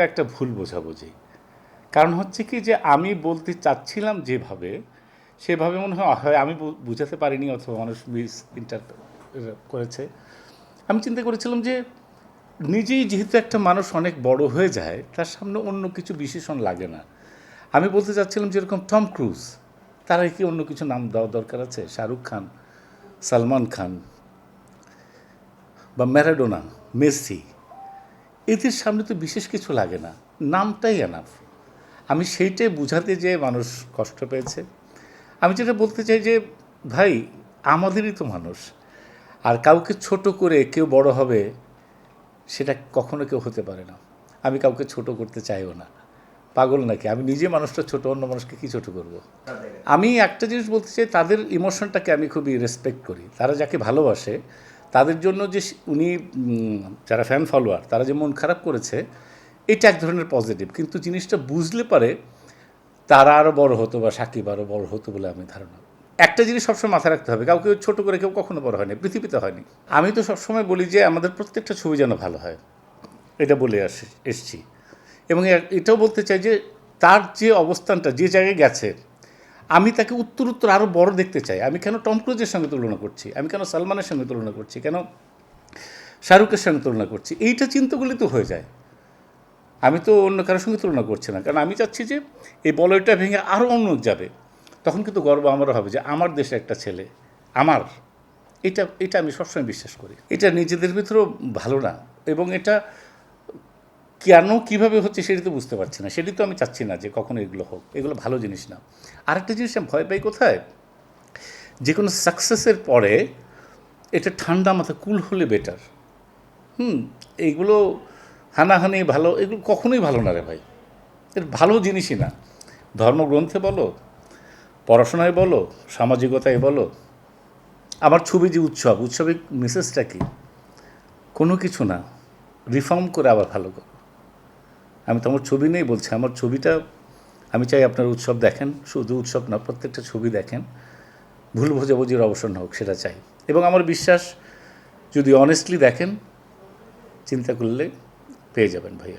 এটা একটা ভুল বোঝাবুঝি। কারণ হচ্ছে কি যে আমি বলতে চাচ্ছিলাম যেভাবে, সেভাবে মনে হয় আমি বুঝাতে পারিনি অথবা মানুষ মিস ইন্টার করেছে। আমি চিন্তা করেছিলাম যে নিজেই যেহেতু একটা মানুষ অনেক বড় হয়ে যায়, তার সামনে অন্য কিছু বিশেষণ লাগে না। আমি বলতে চাচ্ছিলাম যেরকম টম ক্রুজ, তারা কি অন্য কিছু নাম দেওয়া দরকার আছে? শাহরুখ খান, সালমান খান বা ম্যারাডোনা, মেসি। এদের সামনে তো বিশেষ কিছু লাগে না। নামটাই এনাফ আমি সেইটাই বুঝাতে যে মানুষ কষ্ট পেয়েছে। আমি যেটা বলতে চাই যে, ভাই, আমাদেরই তো মানুষ। আর কাউকে ছোট করে কেউ বড় হবে, সেটা কখনো কেউ হতে পারে না। আমি কাউকে ছোট করতে চাইও না। পাগল নাকি? আমি নিজে মানুষটা ছোট, অন্য মানুষকে কি ছোট করব। আমি একটা জিনিস বলতে চাই, তাদের ইমোশনটাকে আমি খুবই রেসপেক্ট করি। তারা যাকে ভালোবাসে তাদের জন্য যে উনি যারা ফ্যান ফলোয়ার তারা যে মন খারাপ করেছে, এটা এক ধরনের পজিটিভ কিন্তু জিনিসটা বুঝলে পারে তারা আরও বড় হতো বা সাকিব আরও বড় হতো বলে আমি ধারণা। একটা জিনিস সবসময় মাথায় রাখতে হবে, কাউকে ছোট করে কেউ কখনো বড় হয়নি, পৃথিবীতে হয়নি। আমি তো সবসময় বলি যে আমাদের প্রত্যেকটা ছবি যেন ভালো হয়, এটা বলে আসি এসছি। এবং এটাও বলতে চাই যে তার যে অবস্থানটা, যে জায়গায় গেছে আমি তাকে উত্তর উত্তর আরও বড় দেখতে চাই। আমি কেন টম ক্রুজের সঙ্গে তুলনা করছি? আমি কেন সালমানের সঙ্গে তুলনা করছি? কেন শাহরুখের সঙ্গে তুলনা করছি? এইটা চিন্তাগুলি তো হয়ে যায়। আমি তো অন্য কারোর সঙ্গে তুলনা করছি না। কারণ আমি চাচ্ছি যে এই বলয়টা ভেঙে আরও অন্য যাবে। তখন কিন্তু গর্ব আমারও হবে যে আমার দেশে একটা ছেলে, আমার। এটা এটা আমি সবসময় বিশ্বাস করি। এটা নিজেদের ভিতরেও ভালো না। এবং এটা কেন কীভাবে হচ্ছে সেটি তো বুঝতে পারছি না। সেটি তো আমি চাচ্ছি না যে কখনো এগুলো হোক। এগুলো ভালো জিনিস না। আরেকটা জিনিস আমি ভয় পাই কোথায়? যে কোনো সাকসেসের পরে এটা ঠান্ডা মাথা কুল হলে বেটার হুম এইগুলো হানাহানি ভালো, এগুলো কখনোই ভালো না রে ভাই। এর ভালো জিনিসই না। ধর্মগ্রন্থে বলো, পড়াশোনায় বলো, সামাজিকতায় বলো আমার ছবি যে উৎসব, উৎসবের মেসেজটা কি? কোনো কিছু না। রিফর্ম করে আবার ভালো করো। আমি তো আমার ছবি নেই বলছি, আমার ছবিটা আমি চাই আপনার উৎসব দেখেন, শুধু উৎসব না, প্রত্যেকটা ছবি দেখেন, ভুল বোঝাবুঝির অবসান হোক, সেটা চাই। এবং আমার বিশ্বাস, যদি অনেস্টলি দেখেন, চিন্তা করলে পেয়ে যাবেন ভাইয়া।